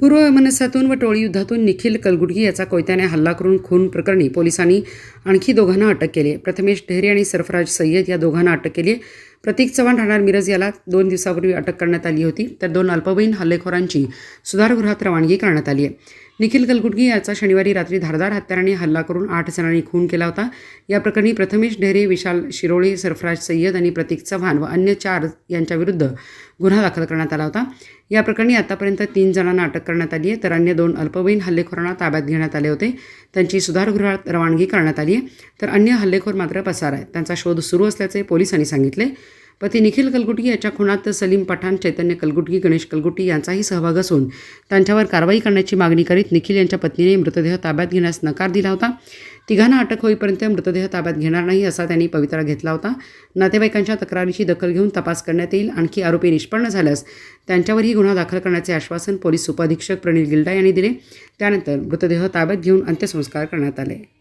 पूर्व मनस्यातून व टोळी युद्धातून निखिल कलगुडगी याचा कोयत्याने हल्ला करून खून प्रकरणी पोलिसांनी आणखी दोघांना अटक केली. आहे प्रथमेश ढेरे आणि सरफराज सय्यद या दोघांना अटक केली. आहे प्रतीक चव्हाण राहणार मिरज याला दोन दिवसापूर्वी अटक करण्यात आली होती. तर दोन अल्पवयीन हल्लेखोरांची सुधारगृहात रवानगी करण्यात आली आहे. निखिल कलगुडगी याचा शनिवारी रात्री धारदार हत्याराने हल्ला करून आठ जणांनी खून केला होता. या प्रकरणी प्रथमेश ढेरे विशाल शिरोळे सरफराज सय्यद आणि प्रतीक चव्हाण व अन्य चार यांच्याविरुद्ध गुन्हा दाखल करण्यात आला होता. या प्रकरणी आतापर्यंत तीन जणांना अटक करण्यात आली आहे. तर अन्य दोन अल्पवयीन हल्लेखोरांना ताब्यात घेण्यात आले होते. त्यांची सुधारगृहात रवानगी करण्यात आली आहे. तर अन्य हल्लेखोर मात्र पसार आहेत. त्यांचा शोध सुरू असल्याचे पोलिसांनी सांगितले. पती निखिल कलगुटी याच्या खुनात सलीम पठाण चैतन्य कलगुटगी गणेश कलगुटी यांचाही सहभाग असून त्यांच्यावर कारवाई करण्याची मागणी करीत निखिल यांच्या पत्नीने मृतदेह ताब्यात घेण्यास नकार दिला होता. तिघांना अटक होईपर्यंत मृतदेह ताब्यात घेणार नाही असा त्यांनी पवित्रा घेतला होता. नातेवाईकांच्या तक्रारीची दखल घेऊन तपास करण्यात येईल. आणखी आरोपी निष्पन्न झाल्यास त्यांच्यावरही गुन्हा दाखल करण्याचे आश्वासन पोलीस उपअधीक्षक प्रणील गिल्डा यांनी दिले. त्यानंतर मृतदेह ताब्यात घेऊन अंत्यसंस्कार करण्यात आले.